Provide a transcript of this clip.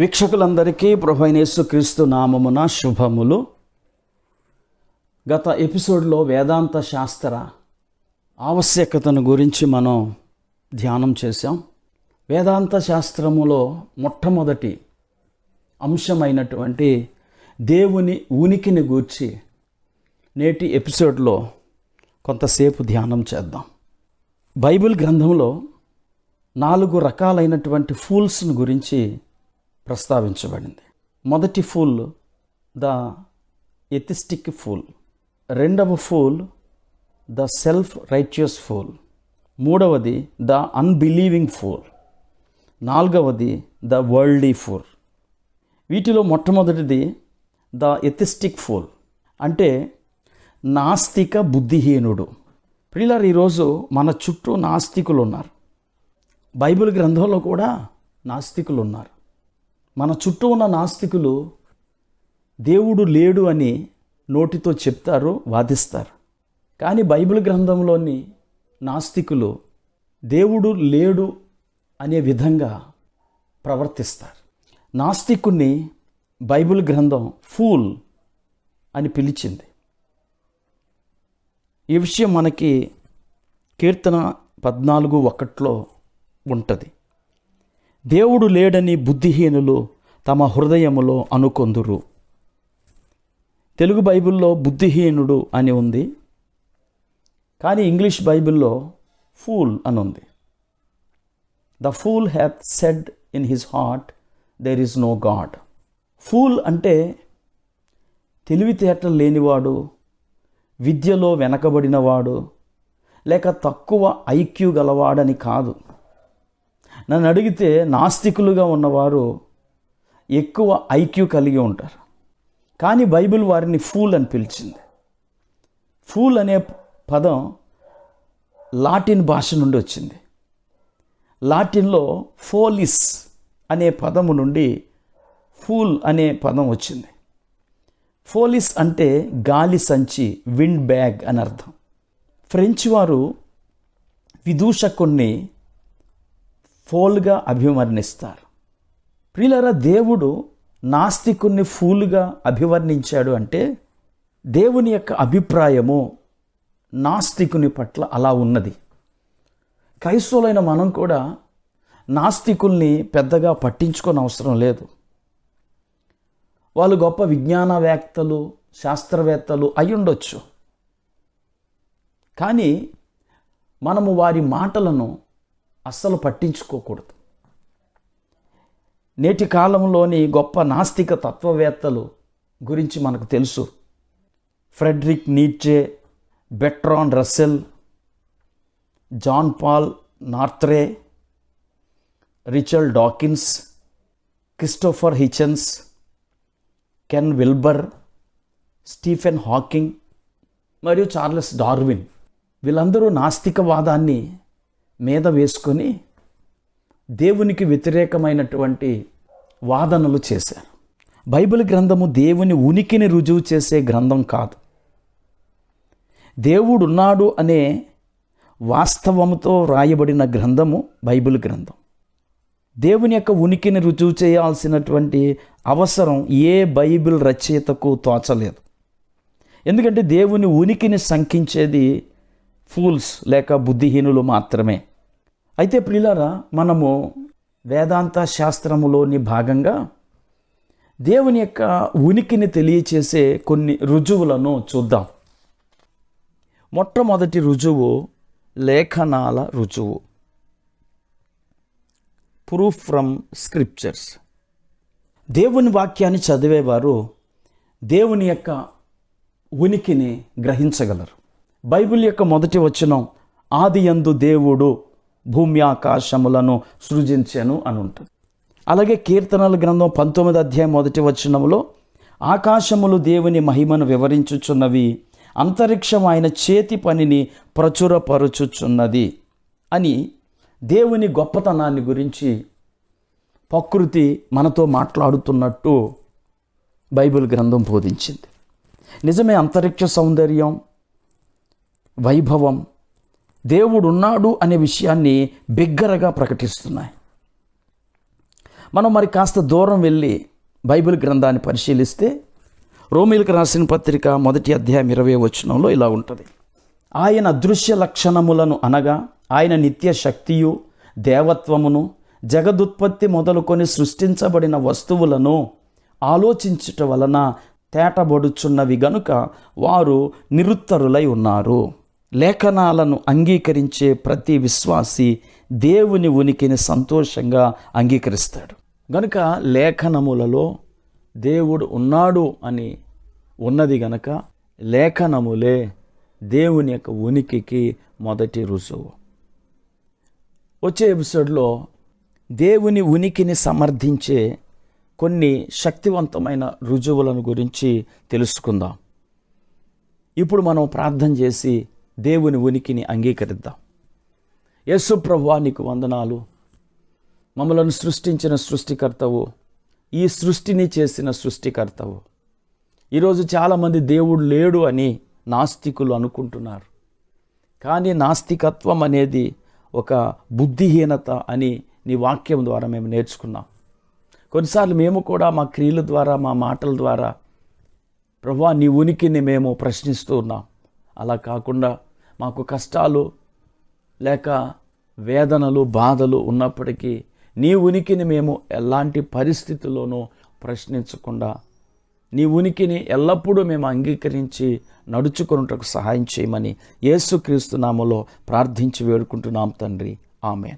వీక్షకులందరికీ ప్రభైనేసు క్రీస్తు నామమున శుభములు. గత ఎపిసోడ్లో వేదాంత శాస్త్ర ఆవశ్యకతను గురించి మనం ధ్యానం చేశాం. వేదాంత శాస్త్రములో మొట్టమొదటి అంశమైనటువంటి దేవుని ఉనికిని గూర్చి నేటి ఎపిసోడ్లో కొంతసేపు ధ్యానం చేద్దాం. బైబిల్ గ్రంథంలో నాలుగు రకాలైనటువంటి ఫూల్స్ను గురించి ప్రస్తావించబడింది. మొదటి ఫూల్ ద ఎథిస్టిక్ ఫూల్. రెండవ fool the self righteous fool. మూడవది ద అన్బిలీవింగ్ ఫూల్. నాలుగవది ద వరల్డీ ఫూల్. వీటిలో మొట్టమొదటిది ద ఎథిస్టిక్ ఫూల్. అంటే నాస్తిక బుద్ధిహీనుడు. ప్రిలర్ ఈరోజు మన చుట్టూ నాస్తికులు ఉన్నారు బైబిల్ గ్రంథంలో కూడా నాస్తికులు ఉన్నారు మన చుట్టూ ఉన్న నాస్తికులు దేవుడు లేడు అని నోటితో చెప్తారు వాదిస్తారు. కానీ బైబిల్ గ్రంథంలోని నాస్తికులు దేవుడు లేడు అనే విధంగా ప్రవర్తిస్తారు. నాస్తికుణ్ణి బైబిల్ గ్రంథం ఫూల్ అని పిలిచింది. ఈ విషయం మనకి కీర్తన పద్నాలుగు ఒకట్లో ఉంటుంది. దేవుడు లేడని బుద్ధిహీనులు తమ హృదయములో అనుకొందురు. తెలుగు బైబిల్లో బుద్ధిహీనుడు అని ఉంది. కానీ ఇంగ్లీష్ బైబిల్లో ఫూల్ అని ఉంది. The fool hath said in his heart there is no God. Fool అంటే తెలివితేటలు లేనివాడు విద్యలో వెనకబడినవాడు లేక తక్కువ ఐక్యూ గలవాడని కాదు. నన్ను అడిగితే నాస్తికులుగా ఉన్నవారు ఎక్కువ ఐక్యూ కలిగి ఉంటారు. కానీ బైబిల్ వారిని ఫూల్ అని పిలిచింది. ఫూల్ అనే పదం లాటిన్ భాష నుండి వచ్చింది. లాటిన్లో ఫోలిస్ అనే పదము నుండి ఫూల్ అనే పదం వచ్చింది. ఫోలిస్ అంటే గాలి సంచి విండ్ బ్యాగ్ అని అర్థం. ఫ్రెంచ్ వారు విదూషకుణ్ణి ఫోల్గా అభివర్ణిస్తారు. ప్రియులరా దేవుడు నాస్తికుణ్ణి ఫూల్గా అభివర్ణించాడు అంటే దేవుని యొక్క అభిప్రాయము నాస్తికుని పట్ల అలా ఉన్నది. క్రైస్తవులైన మనం కూడా నాస్తికుల్ని పెద్దగా పట్టించుకొని అవసరం లేదు. వాళ్ళు గొప్ప విజ్ఞానవేత్తలు శాస్త్రవేత్తలు అయి ఉండొచ్చు. కానీ మనము వారి మాటలను అస్సలు పట్టించుకోకూడదు. నేటి కాలంలోని గొప్ప నాస్తిక తత్వవేత్తలు గురించి మనకు తెలుసు. Friedrich Nietzsche Bertrand Russell John Paul Sartre Richard Dawkins Christopher Hitchens Ken Wilber Stephen Hawking మరియు చార్లెస్ డార్విన్. వీళ్ళందరూ నాస్తికవాదాన్ని మీద వేసుకొని దేవునికి వ్యతిరేకమైనటువంటి వాదనలు చేశారు. బైబిల్ గ్రంథము దేవుని ఉనికిని రుజువు చేసే గ్రంథం కాదు. దేవుడు ఉన్నాడు అనే వాస్తవముతో వ్రాయబడిన గ్రంథము బైబిల్ గ్రంథం. దేవుని యొక్క ఉనికిని రుజువు చేయాల్సినటువంటి అవసరం ఏ బైబిల్ రచయితకు తోచలేదు. ఎందుకంటే దేవుని ఉనికిని శంకించేది ఫూల్స్ లేక బుద్ధిహీనులు మాత్రమే. అయితే ప్రియులారా మనము వేదాంత శాస్త్రములోని భాగంగా దేవుని యొక్క ఉనికిని తెలియచేసే కొన్ని రుజువులను చూద్దాం. మొట్టమొదటి రుజువు లేఖనాల రుజువు. ప్రూఫ్ ఫ్రమ్ స్క్రిప్చర్స్ దేవుని వాక్యాన్ని చదివేవారు దేవుని యొక్క ఉనికిని గ్రహించగలరు. బైబిల్ యొక్క మొదటి వచనం ఆది యందు దేవుడు భూమి ఆకాశములను సృజించాను అని ఉంటుంది అలాగే కీర్తనల గ్రంథం పంతొమ్మిది అధ్యాయం మొదటి వచనంలో ఆకాశములు దేవుని మహిమను వివరించుచున్నవి అంతరిక్షం ఆయన చేతి పనిని ప్రచురపరుచుచున్నది అని దేవుని గొప్పతనాన్ని గురించి ప్రకృతి మనతో మాట్లాడుతున్నట్టు బైబిల్ గ్రంథం బోధించింది. నిజమే అంతరిక్ష సౌందర్యం వైభవం దేవుడున్నాడు అనే విషయాన్ని బిగ్గరగా ప్రకటిస్తున్నాయి. మనం మరి కాస్త దూరం వెళ్ళి బైబిల్ గ్రంథాన్ని పరిశీలిస్తే రోమిలకు రాసిన పత్రిక మొదటి అధ్యాయం ఇరవై వచనంలో ఇలా ఉంటుంది. ఆయన అదృశ్య లక్షణములను అనగా ఆయన నిత్య శక్తియు దేవత్వమును జగదుత్పత్తి మొదలుకొని సృష్టించబడిన వస్తువులను ఆలోచించుట వలన తేటబడుచున్నవి గనుక వారు నిరుత్తరులై ఉన్నారు. లేఖనాలను అంగీకరించే ప్రతి విశ్వాసి దేవుని ఉనికిని సంతోషంగా అంగీకరిస్తాడు. గనుక లేఖనములలో దేవుడు ఉన్నాడు అని ఉన్నది గనక లేఖనములే దేవుని యొక్క ఉనికికి మొదటి రుజువు. వచ్చే ఎపిసోడ్లో దేవుని ఉనికిని సమర్థించే కొన్ని శక్తివంతమైన రుజువులను గురించి తెలుసుకుందాం. ఇప్పుడు మనం ప్రార్థన చేసి దేవుని ఉనికిని అంగీకరిద్దాం. యేసు ప్రభువా నీకు వందనాలు. మమ్మలను సృష్టించిన సృష్టికర్తవు ఈ సృష్టిని చేసిన సృష్టికర్తవు. ఈరోజు చాలామంది దేవుడు లేడు అని నాస్తికులు అనుకుంటున్నారు. కానీ నాస్తికత్వం అనేది ఒక బుద్ధిహీనత అని నీ వాక్యం ద్వారా మేము నేర్చుకున్నాం. కొన్నిసార్లు మేము కూడా మా క్రియల ద్వారా మా మాటల ద్వారా ప్రభా నీ ఉనికిని మేము ప్రశ్నిస్తూ ఉన్నాం. అలా కాకుండా మాకు కష్టాలు లేక వేదనలు బాధలు ఉన్నప్పటికీ నీ ఉనికిని మేము ఎలాంటి పరిస్థితుల్లోనూ ప్రశ్నించకుండా నీ ఉనికిని ఎల్లప్పుడూ మేము అంగీకరించి నడుచుకొనుటకు సహాయం చేయమని యేసుక్రీస్తు నామలో ప్రార్థించి వేడుకుంటున్నాం తండ్రి. ఆమె